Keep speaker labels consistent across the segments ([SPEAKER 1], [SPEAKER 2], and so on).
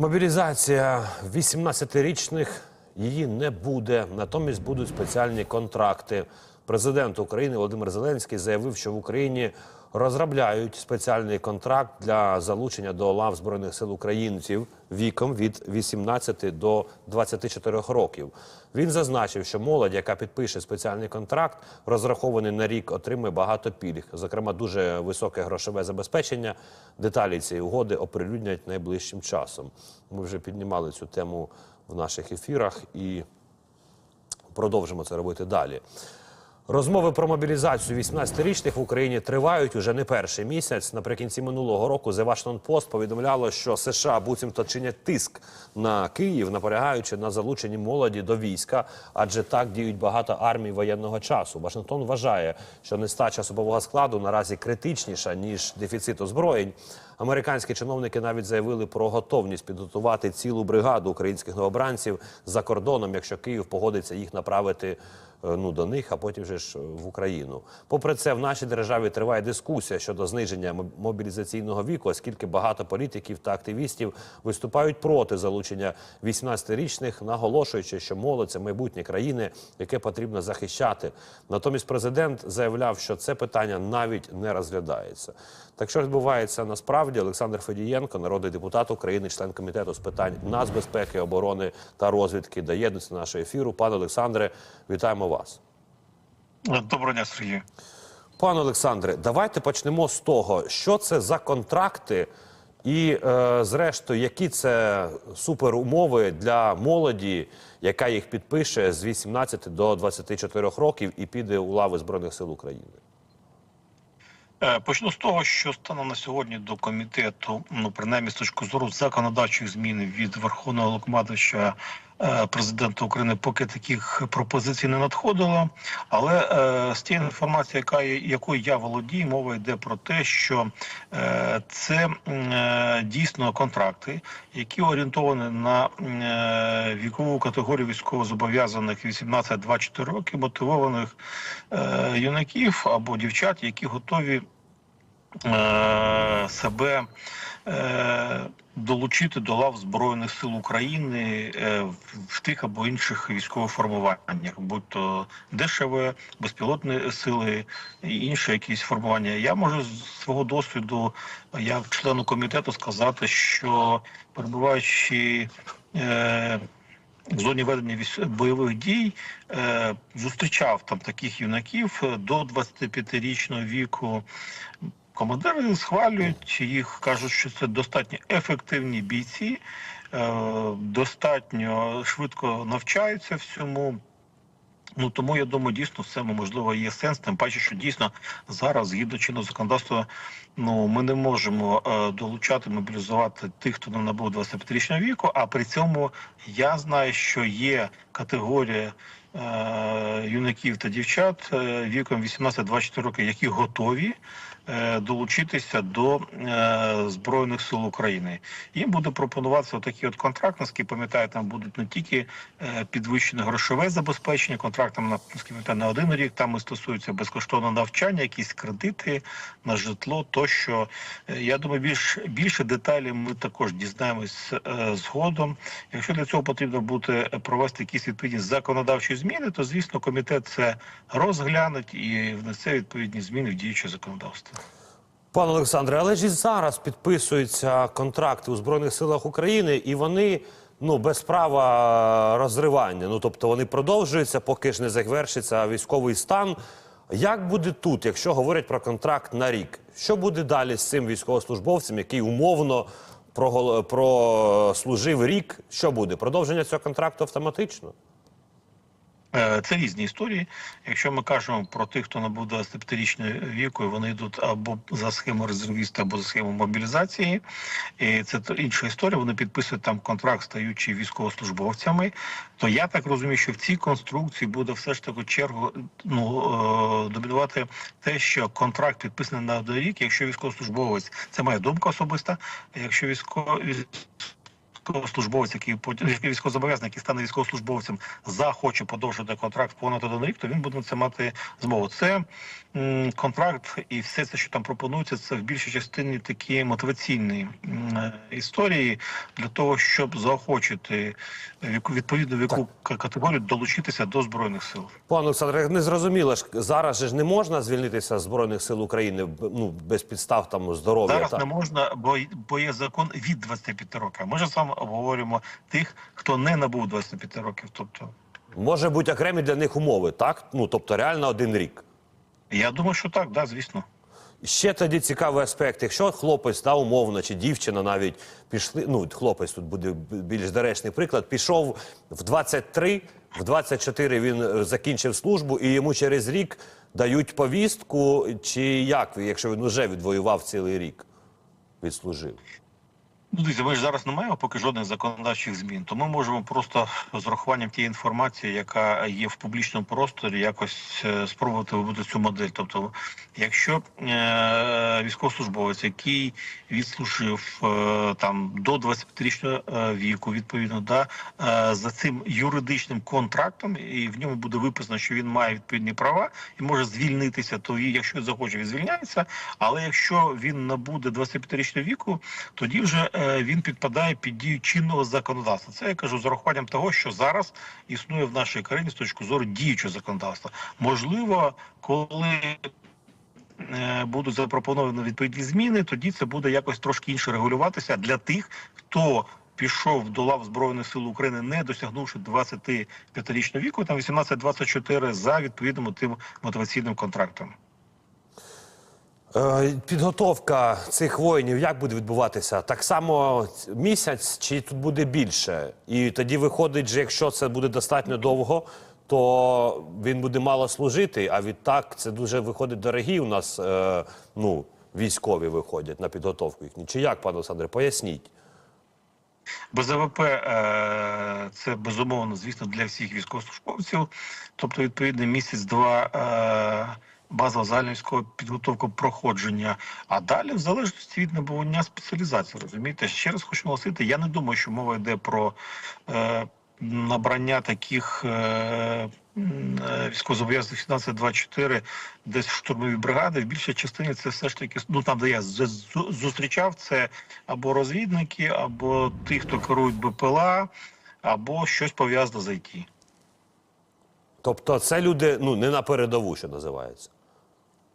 [SPEAKER 1] Мобілізація 18-річних її не буде. Натомість будуть спеціальні контракти. Президент України Володимир Зеленський заявив, що в Україні розробляють спеціальний контракт для залучення до лав збройних сил українців віком від 18 до 24 років. Він зазначив, що молодь, яка підпише спеціальний контракт, розрахований на рік, отримує багато пільг, зокрема дуже високе грошове забезпечення. Деталі цієї угоди оприлюднять найближчим часом. Ми вже піднімали цю тему в наших ефірах і продовжимо це робити далі. Розмови про мобілізацію 18-річних в Україні тривають уже не перший місяць. Наприкінці минулого року The Washington Post повідомляло, що США буцімто чинять тиск на Київ, наполягаючи на залученні молоді до війська, адже так діють багато армій воєнного часу. Вашингтон вважає, що нестача особового складу наразі критичніша ніж дефіцит озброєнь. Американські чиновники навіть заявили про готовність підготувати цілу бригаду українських новобранців за кордоном, якщо Київ погодиться їх направити е, ну до них, а потім же ж в Україну. Попри це, в нашій державі триває дискусія щодо зниження мобілізаційного віку, оскільки багато політиків та активістів виступають проти залучення 18-річних, наголошуючи, що молодь це майбутнє країни, яке потрібно захищати. Натомість президент заявляв, що це питання навіть не розглядається. Так що відбувається насправді Олександр Федієнко, народний депутат України, член комітету з питань нацбезпеки, оборони та розвідки, доєднується до нашого ефіру. Пане Олександре, вітаємо вас.
[SPEAKER 2] Доброго дня, Сергій.
[SPEAKER 1] Пане Олександре, давайте почнемо з того, що це за контракти, і, е, зрештою, які це суперумови для молоді, яка їх підпише з 18 до 24 років і піде у лави Збройних сил України.
[SPEAKER 2] Е, Почну з того, що станом на сьогодні до комітету, ну принаймні з точки зору законодавчих змін від Верховного Локмадовича е, президента України, поки таких пропозицій не надходило. Але е, з тієї інформації, яка якою я володію, мова йде про те, що е, це е, дійсно контракти, які орієнтовані на е, вікову категорію військовозобов'язаних 18-24 роки, мотивованих е, юнаків або дівчат, які готові е, себе е, долучити до лав Збройних сил України е, в- тих або інших військових формуваннях, будь то ДШВ, безпілотні сили і інші якісь формування. Я можу з свого досвіду, як члену комітету, сказати, що перебуваючи. Е, в зоні ведення бойових дій е, зустрічав там таких юнаків до 25-річного віку. Командири схвалюють їх, кажуть, що це достатньо ефективні бійці, е, достатньо швидко навчаються всьому. Ну тому я думаю, дійсно цьому можливо є сенс. Тим паче, що дійсно зараз, згідно чинного законодавства, ну ми не можемо е, долучати, мобілізувати тих, хто не набув 25-річного віку. А при цьому я знаю, що є категорія юнаків та дівчат е, віком 18-24 роки, які готові е, долучитися до е, збройних сил України. Їм буде пропонуватися такі от контракт, наскільки пам'ятаю, там будуть не тільки е, підвищене грошове забезпечення, контрактом на пам'ятаю, на один рік там і стосується безкоштовного навчання, якісь кредити на житло. Тощо Е, я думаю, більш більше деталей ми також дізнаємось е, згодом. Якщо для цього потрібно буде провести якісь відповідні законодавчі зміни, то звісно комітет це розглянуть і внесе відповідні зміни в діюче законодавство.
[SPEAKER 1] Пане Олександре, але ж і зараз підписуються контракти у Збройних силах України, і вони ну без права розривання. Ну тобто вони продовжуються, поки ж не завершиться військовий стан. Як буде тут, якщо говорять про контракт на рік? Що буде далі з цим військовослужбовцем, який умовно прослужив рік? Що буде? Продовження цього контракту автоматично?
[SPEAKER 2] Е, Це різні історії. Якщо ми кажемо про тих, хто набув 25-річного віку, вони йдуть або за схемою резервіста, або за схемою мобілізації, і це інша історія. Вони підписують там контракт, стаючи військовослужбовцями. То я так розумію, що в цій конструкції буде все ж таки чергу ну е, домінувати те, що контракт підписаний на один рік. Якщо військовослужбовець, це моя думка особиста. Якщо військовий військовослужбовець, який військовозобов'язаний, який стане військовослужбовцем, захоче подовжити контракт понад один рік, то він буде на це мати змогу. Це м, контракт і все це, що там пропонується, це в більшій частині такі мотиваційні м, е, історії для того, щоб заохочити віку відповідну віку категорію долучитися до збройних сил.
[SPEAKER 1] Пане Олександре, не зрозуміло ж зараз же ж не можна звільнитися з збройних сил України ну без підстав там здоров'я.
[SPEAKER 2] Зараз
[SPEAKER 1] та-
[SPEAKER 2] не можна, бо, бо є закон від 25 років. Ми ж саме обговорюємо тих, хто не набув 25 років. Тобто,
[SPEAKER 1] Може бути окремі для них умови, так? Ну тобто реально один рік.
[SPEAKER 2] я думаю, що так, да, звісно.
[SPEAKER 1] Ще тоді цікавий аспект. Якщо хлопець та умовно чи дівчина навіть пішли. Ну хлопець тут буде більш доречний приклад. Пішов в 23, в 24 він е, закінчив службу, і йому через рік дають повістку. Чи як, якщо він вже відвоював цілий рік, відслужив?
[SPEAKER 2] Ну, дивіться, ми ж зараз не маємо поки жодних законодавчих змін, то ми можемо просто з урахуванням тієї інформації, яка є в публічному просторі, якось е, спробувати вибути цю модель. Тобто, якщо е, військовослужбовець, який відслужив е, там до 25-річного е, віку, відповідно, да, е, за цим юридичним контрактом, і в ньому буде виписано, що він має відповідні права і може звільнитися, то якщо захоче, він звільняється. Але якщо він набуде 25-річного віку, тоді вже е, він підпадає під дію чинного законодавства. Це я кажу з урахуванням того, що зараз існує в нашій країні з точки зору діючого законодавства. Можливо, коли е, будуть запропоновані відповідні зміни, тоді це буде якось трошки інше регулюватися для тих, хто пішов до лав збройних сил України, не досягнувши 25-річного віку, там 18-24, за відповідним тим мотиваційним контрактом.
[SPEAKER 1] Е, Підготовка цих воїнів як буде відбуватися? Так само місяць чи тут буде більше? І тоді виходить, що якщо це буде достатньо довго, то він буде мало служити. А відтак це дуже виходить дорогі. У нас е, ну, військові виходять на підготовку їхню. Чи як, пане Олександре, поясніть?
[SPEAKER 2] БЗВП е, це безумовно, звісно, для всіх військовослужбовців. Тобто, відповідно, місяць-два е, базова загальна військова підготовка проходження. А далі, в залежності від набування спеціалізації, розумієте, ще раз хочу наголосити, я не думаю, що мова йде про е, набрання таких. Е, е, Військовозобов'язаних 17-24, десь штурмові бригади. В більшій частині це все ж таки ну там, де я зустрічав, це або розвідники, або ті, хто керують БПЛА, або щось пов'язане з ІТ.
[SPEAKER 1] Тобто, це люди ну не на передову, що називається.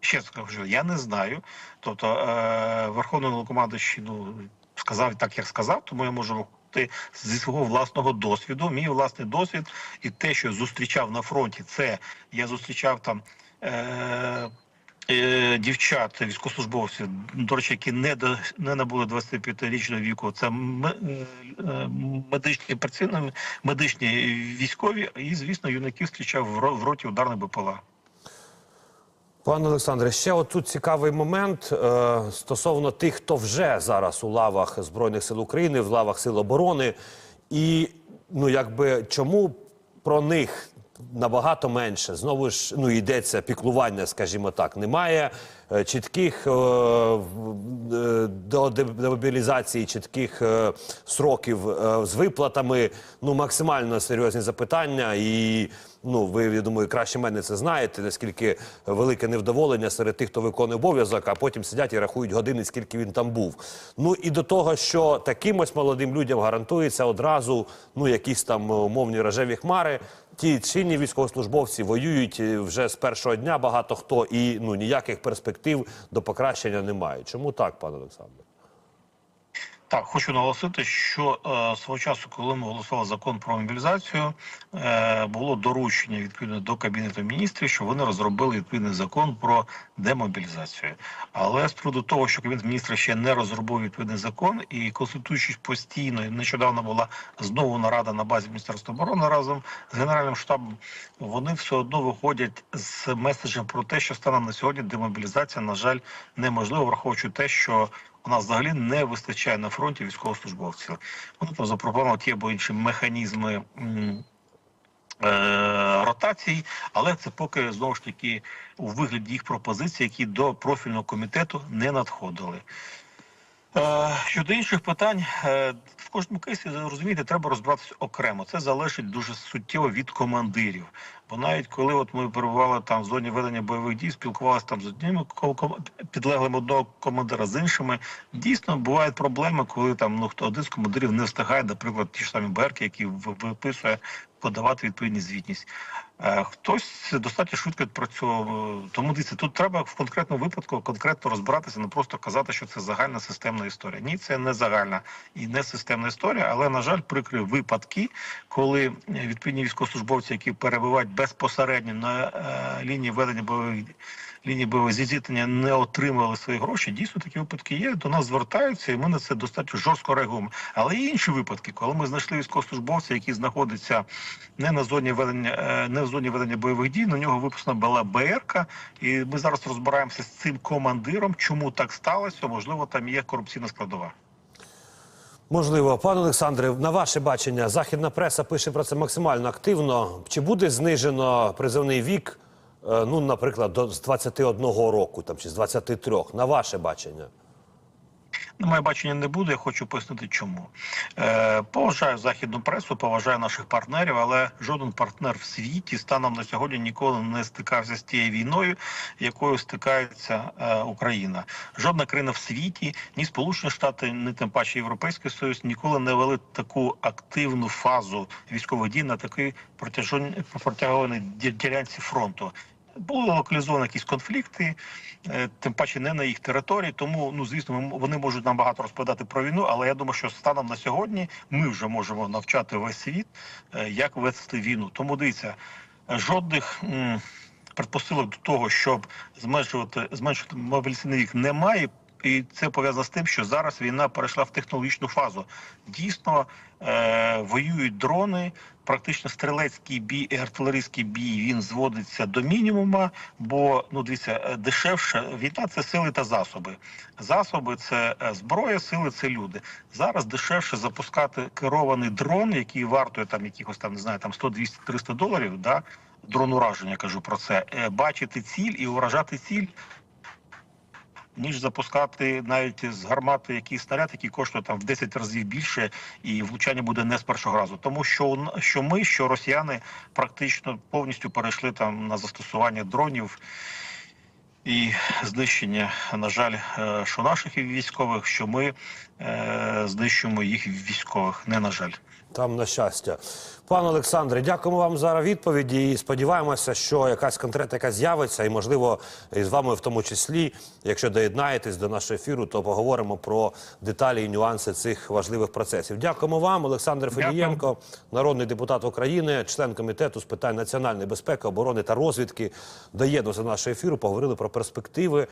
[SPEAKER 2] Ще скажу, я не знаю. Тобто е, Верховний Головнокомандуючий, ну сказав так, як сказав, тому я можу говорити зі свого власного досвіду. Мій власний досвід і те, що зустрічав на фронті, це я зустрічав там. Е, е, Дівчат, військовослужбовців, до речі, які не до не набули 25-річного віку, це е, медичні працівники, медичні військові, і звісно, юнаків зустрічав в роті ударних БПЛА.
[SPEAKER 1] Пане Олександре, ще отут цікавий момент е, стосовно тих, хто вже зараз у лавах Збройних сил України, в лавах Сил оборони. І ну якби чому про них набагато менше? Знову ж ну йдеться піклування, скажімо так. Немає е, чітких е, е, до демобілізації, чітких сроків з виплатами. Ну максимально серйозні запитання і. Ну, ви я думаю, краще мене це знаєте, наскільки велике невдоволення серед тих, хто виконує обов'язок, а потім сидять і рахують години, скільки він там був. Ну і до того, що таким ось молодим людям гарантується одразу ну якісь там умовні рожеві хмари. Ті чинні військовослужбовці воюють е, вже з першого дня багато хто, і ну ніяких перспектив до покращення немає. Чому так, пане Олександре?
[SPEAKER 2] Так, хочу наголосити, що е, свого часу, коли ми голосували закон про мобілізацію, е, було доручення відповідно до кабінету міністрів, що вони розробили відповідний закон про демобілізацію. Але з приводу того, що кабінет міністрів ще не розробив відповідний закон, і консультуючись постійно, нещодавно була знову нарада на базі міністерства оборони разом з генеральним штабом, вони все одно виходять з меседжем про те, що станом на сьогодні демобілізація, на жаль, неможлива, враховуючи те, що у нас взагалі не вистачає на фронті військовослужбовців. Вони там запропонували ті або інші механізми е, ротацій, але це поки знову ж таки у вигляді їх пропозицій, які до профільного комітету не надходили. Е, Щодо інших питань, е, в кожному кейсі розумієте, треба розбиратися окремо. Це залежить дуже суттєво від командирів. Бо навіть коли от ми перебували там в зоні ведення бойових дій, спілкувалися там з одними підлеглим одного командира, з іншими, дійсно бувають проблеми, коли там ну хто один з командирів не встигає, наприклад, ті ж самі берки, які виписує подавати відповідні звітність. Е, Хтось достатньо швидко відпрацьовував. Тому дивіться, тут треба в конкретному випадку конкретно розбиратися, не просто казати, що це загальна системна історія. Ні, це не загальна і не системна історія, але на жаль, прикрив випадки, коли відповідні військовослужбовці, які перебувають безпосередньо на е, лінії ведення бойових лінії бойового зіткнення, не отримали свої гроші. Дійсно, такі випадки є. До нас звертаються, і ми на це достатньо жорстко реагуємо. Але є інші випадки, коли ми знайшли військовослужбовця, який знаходиться не на зоні ведення, е, не в зоні ведення бойових дій. На нього виписана була БРК, і ми зараз розбираємося з цим командиром. Чому так сталося? Можливо, там є корупційна складова.
[SPEAKER 1] Можливо, пане Олександре, на ваше бачення, західна преса пише про це максимально активно. Чи буде знижено призовний вік, ну, наприклад, до з 21 року там чи з 23? На ваше бачення?
[SPEAKER 2] На моє бачення не буде. Я хочу пояснити, чому е, поважаю західну пресу, поважаю наших партнерів, але жоден партнер в світі станом на сьогодні ніколи не стикався з тією війною, якою стикається е, Україна. Жодна країна в світі, ні Сполучені Штати, ні тим паче Європейський Союз ніколи не вели таку активну фазу військових дій на такій протяжон- протягованій ділянці фронту. Були локалізовані якісь конфлікти, е, тим паче не на їх території. Тому ну звісно, вони можуть нам багато розповідати про війну. Але я думаю, що станом на сьогодні ми вже можемо навчати весь світ, е, як вести війну. Тому дивіться, жодних предпосилок до того, щоб зменшувати зменшити мобілізаційний вік, немає. І це пов'язано з тим, що зараз війна перейшла в технологічну фазу. Дійсно е, воюють дрони, практично стрілецький бій і артилерійський бій він зводиться до мінімума, бо ну дивіться, е, дешевше війна це сили та засоби. Засоби це е, зброя, сили це люди. Зараз дешевше запускати керований дрон, який вартує там якихось там не знаю, там 100, 200, 300 доларів. Да? Дрон ураження кажу про це. Е, Бачити ціль і уражати ціль ніж запускати навіть з гармати який снаряд, який коштує там в 10 разів більше, і влучання буде не з першого разу. Тому що що ми, що росіяни практично повністю перейшли там на застосування дронів. І знищення, на жаль, е, що наших військових, що ми знищуємо їх військових. Не на жаль.
[SPEAKER 1] Там на щастя. Пане Олександре, дякуємо вам за відповіді і сподіваємося, що якась конкретика з'явиться, і можливо, і з вами в тому числі, якщо доєднаєтесь до нашого ефіру, то поговоримо про деталі і нюанси цих важливих процесів. Дякуємо вам, Олександр Федієнко, народний депутат України, член комітету з питань національної безпеки, оборони та розвідки. Доєднувся до нашого ефіру. Поговорили про перспективи